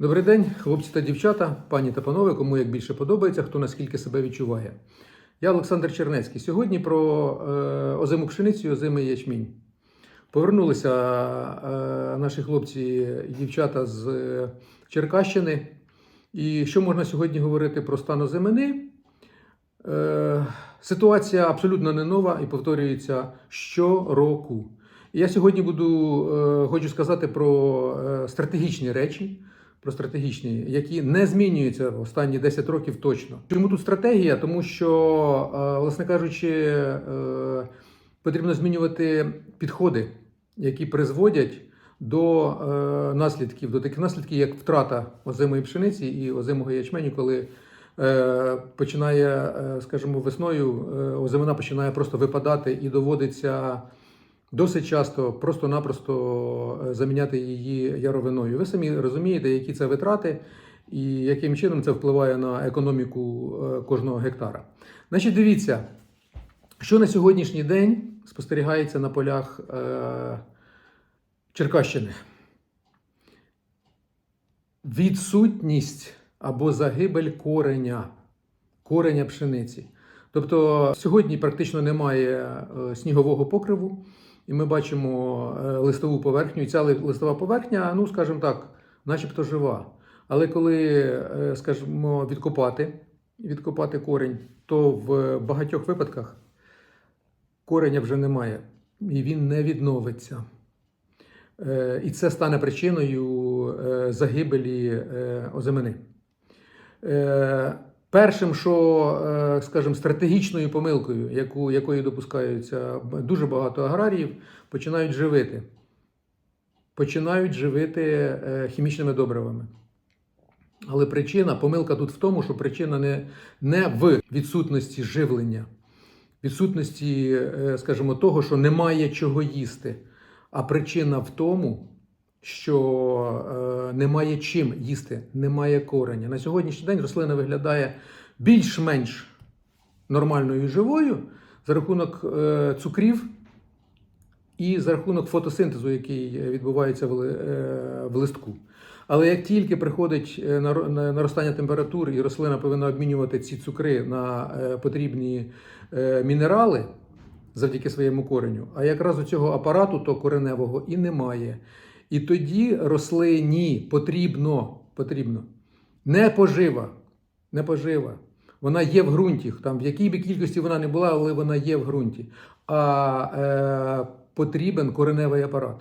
Добрий день, хлопці та дівчата, пані та панове, кому як більше подобається, хто наскільки себе відчуває. Я Олександр Чернецький. Сьогодні про е, озиму пшеницю і озимий ячмінь. Повернулися е, наші хлопці і дівчата з е, Черкащини. І що можна сьогодні говорити про стан озимини? Е, ситуація абсолютно не нова і повторюється щороку. Я сьогодні буду е, хочу сказати про е, стратегічні речі, про стратегічні, які не змінюються в останні 10 років точно. Чому тут стратегія? Тому що, е, власне кажучи, е, потрібно змінювати підходи, які призводять до е, наслідків, до таких наслідків, як втрата озимої пшениці і озимого ячменю, коли починає, скажімо, весною озимина починає просто випадати і доводиться досить часто просто-напросто е, заміняти її яровиною. Ви самі розумієте, які це витрати і яким чином це впливає на економіку е, кожного гектара. Значить, дивіться, що на сьогоднішній день спостерігається на полях е, Черкащини. Відсутність або загибель кореня, кореня пшениці. Тобто сьогодні практично немає снігового покриву, і ми бачимо е, листову поверхню. І ця листова поверхня, ну скажімо так, начебто жива. Але коли, е, скажімо, відкопати, відкопати корінь, то в багатьох випадках кореня вже немає, і він не відновиться. Е, І це стане причиною загибелі озимини. Е, Першим, що, е, скажімо, стратегічною помилкою, яку, якої допускаються дуже багато аграріїв, починають живити. Починають живити е, хімічними добривами. Але причина, помилка тут в тому, що причина не, не в відсутності живлення, відсутності, е, скажімо, того, що немає чого їсти. А причина в тому, що е, немає чим їсти, немає кореня. На сьогоднішній день рослина виглядає більш-менш нормальною і живою за рахунок е, цукрів і за рахунок фотосинтезу, який відбувається в, е, в листку. Але як тільки приходить е, на- наростання температури, і рослина повинна обмінювати ці цукри на е, потрібні е, мінерали завдяки своєму кореню, а якраз у цього апарату то кореневого і немає. І тоді рослині потрібно, потрібно не пожива, не пожива. Вона є в ґрунті, там в якій би кількості вона не була, але вона є в ґрунті. А е, потрібен кореневий апарат.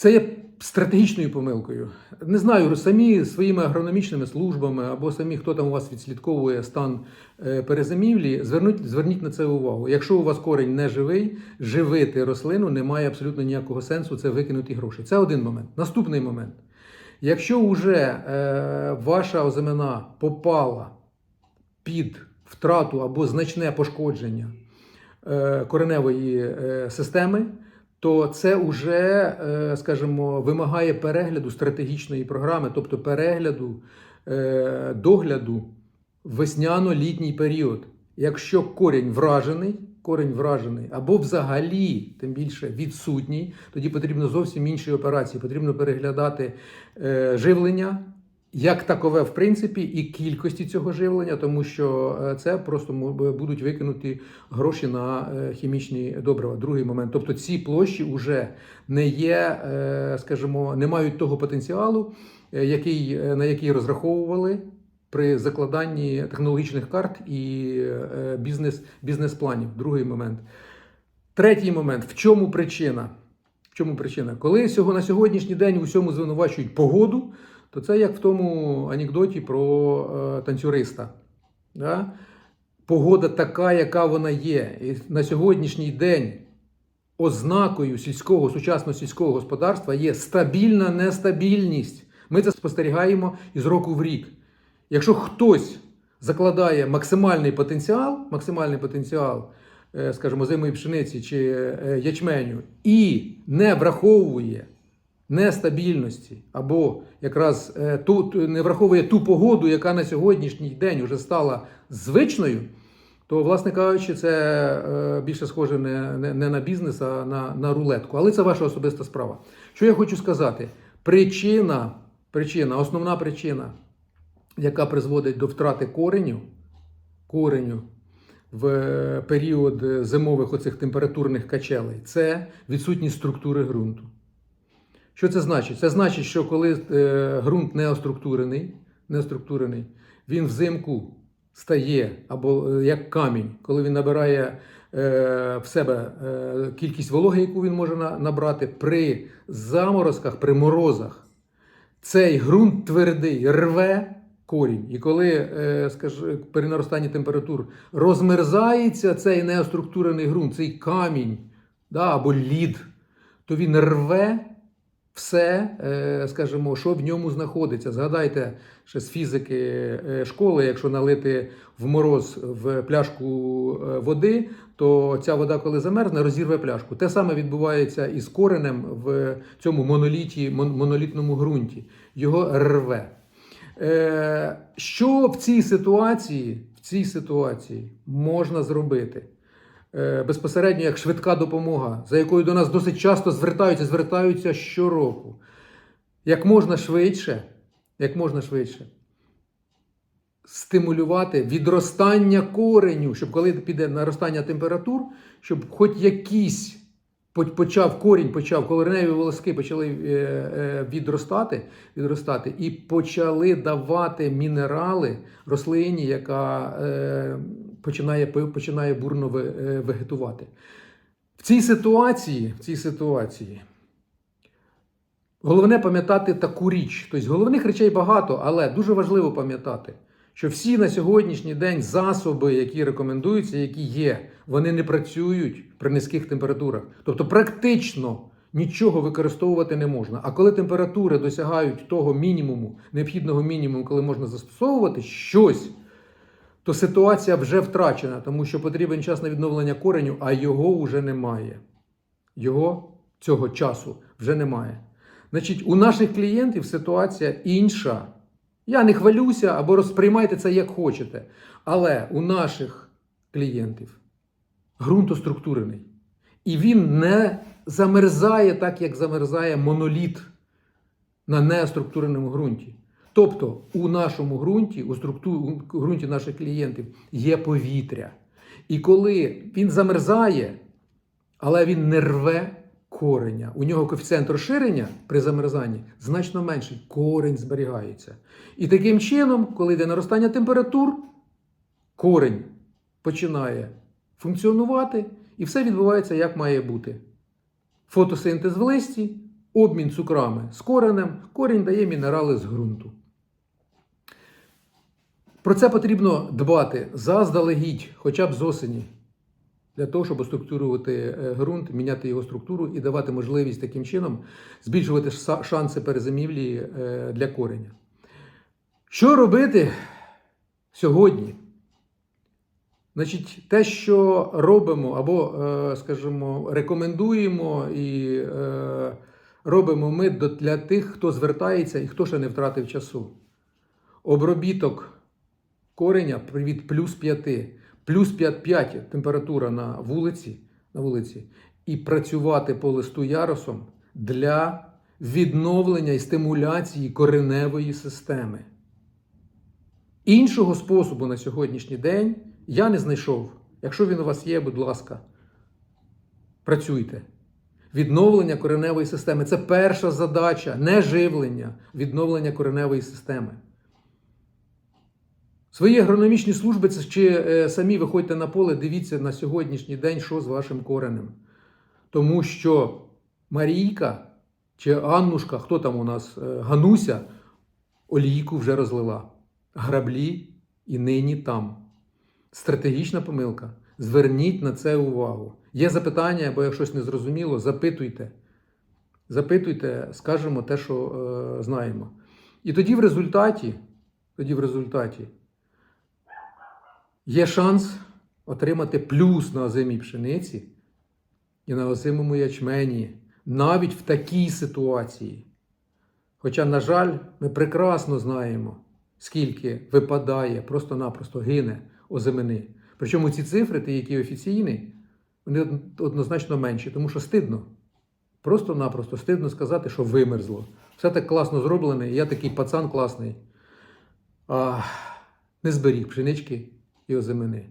Це є стратегічною помилкою. Не знаю, самі своїми агрономічними службами або самі, хто там у вас відслідковує стан е, перезимівлі, звернуть, зверніть на це увагу. Якщо у вас корінь не живий, живити рослину немає абсолютно ніякого сенсу, це викинуті гроші. Це один момент. Наступний момент. Якщо вже е, ваша озимина попала під втрату або значне пошкодження е, кореневої е, системи, то це вже, е, скажімо, вимагає перегляду стратегічної програми, тобто перегляду е, догляду весняно-літній період. Якщо корінь вражений, корінь вражений або взагалі, тим більше відсутній, тоді потрібно зовсім інші операції. Потрібно переглядати е, живлення, як такове, в принципі, і кількості цього живлення, тому що е, це просто будуть викинуті гроші на е, хімічні добрива. Другий момент. Тобто ці площі вже не є, е, скажімо, не мають того потенціалу, який, на який розраховували при закладанні технологічних карт і бізнес, бізнес-планів. Другий момент. Третій момент. В чому причина? В чому причина? Коли на сьогоднішній день у всьому звинувачують погоду, то це як в тому анекдоті про е, танцюриста. Да? Погода така, яка вона є. І на сьогоднішній день ознакою сільського, сучасного сільського господарства є стабільна нестабільність. Ми це спостерігаємо із року в рік. Якщо хтось закладає максимальний потенціал, максимальний потенціал, е, скажімо, зимої пшениці чи е, ячменю, і не враховує нестабільності, або якраз е, ту, не враховує ту погоду, яка на сьогоднішній день вже стала звичною, то, власне кажучи, це е, більше схоже не, не, не на бізнес, а на, на рулетку. Але це ваша особиста справа. Що я хочу сказати? Причина причина, основна причина, яка призводить до втрати кореню, кореню в е, період зимових оцих температурних качелей, це відсутність структури ґрунту. Що це значить? Це значить, що коли е, ґрунт неоструктурений, неоструктурений, він взимку стає або е, як камінь, коли він набирає е, в себе е, кількість вологи, яку він може на- набрати при заморозках, при морозах, цей ґрунт твердий рве корінь. І коли е, скаж, при наростанні температур розмерзається цей неоструктурений ґрунт, цей камінь да, або лід, то він рве все, е, скажімо, що в ньому знаходиться. Згадайте ще з фізики е, школи, якщо налити в мороз в пляшку е, води, то ця вода, коли замерзне, розірве пляшку. Те саме відбувається і з коренем в цьому моноліті, монолітному ґрунті. Його рве. Що в цій ситуації, в цій ситуації можна зробити? Е, Безпосередньо як швидка допомога, за якою до нас досить часто звертаються, звертаються щороку. Як можна швидше, як можна швидше стимулювати відростання кореню, щоб коли піде наростання температур, щоб хоч якийсь почав корінь, почав кореневі волоски почали е, е, відростати, відростати і почали давати мінерали рослині, яка починає, починає бурно е, вегетувати. В цій ситуації, в цій ситуації Головне пам'ятати таку річ. Тобто головних речей багато, але дуже важливо пам'ятати, що всі на сьогоднішній день засоби, які рекомендуються, які є, вони не працюють при низьких температурах. Тобто, практично нічого використовувати не можна. А коли температури досягають того мінімуму, необхідного мінімуму, коли можна застосовувати щось, то ситуація вже втрачена, тому що потрібен час на відновлення кореню, а його вже немає. Його цього часу вже немає. Значить, у наших клієнтів ситуація інша. Я не хвалюся або розприймайте це як хочете. Але у наших клієнтів ґрунт оструктурений. І він не замерзає так, як замерзає моноліт на неоструктуреному ґрунті. Тобто у нашому ґрунті, у, структу... у ґрунті наших клієнтів є повітря. І коли він замерзає, але він не рве кореня. У нього коефіцієнт розширення при замерзанні значно менший. Корень зберігається. І таким чином, коли йде наростання температур, корень починає функціонувати, і все відбувається як має бути. Фотосинтез в листі, обмін цукрами з коренем, корінь дає мінерали з ґрунту. Про це потрібно дбати заздалегідь, хоча б з осені для того, щоб структурувати е, ґрунт, міняти його структуру і давати можливість таким чином збільшувати шанси перезимівлі е, для кореня. Що робити сьогодні? Значить, те, що робимо, або, е, скажімо, рекомендуємо і робимо ми для тих, хто звертається і хто ще не втратив часу. Обробіток кореня від плюс 5, плюс 5-5 температура на вулиці, на вулиці, і працювати по листу ярусом для відновлення і стимуляції кореневої системи. Іншого способу на сьогоднішній день я не знайшов. Якщо він у вас є, будь ласка, працюйте. Відновлення кореневої системи це перша задача, не живлення, відновлення кореневої системи. Свої агрономічні служби чи е, самі виходьте на поле, дивіться на сьогоднішній день, що з вашим коренем. Тому що Марійка чи Аннушка, хто там у нас, е, Гануся, олійку вже розлила. Граблі і нині там. Стратегічна помилка. Зверніть на це увагу. Є запитання, або як щось не зрозуміло, запитуйте. Запитуйте, скажемо те, що е, знаємо. І тоді в результаті, тоді в результаті є шанс отримати плюс на озимій пшениці і на озимому ячмені навіть в такій ситуації. Хоча, на жаль, ми прекрасно знаємо, скільки випадає, просто-напросто гине озимини. Причому ці цифри, ті, які офіційні, вони однозначно менші, тому що стидно. Просто-напросто стидно сказати, що вимерзло. Все так класно зроблено, і я такий пацан класний. А, не зберіг пшенички і озимини.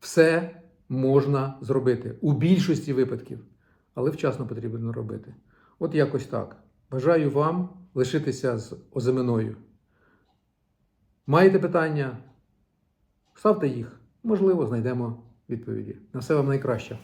Все можна зробити у більшості випадків, але вчасно потрібно робити. От якось так. Бажаю вам лишитися з озиминою. Маєте питання? Ставте їх. Можливо, знайдемо відповіді. На все вам найкраще.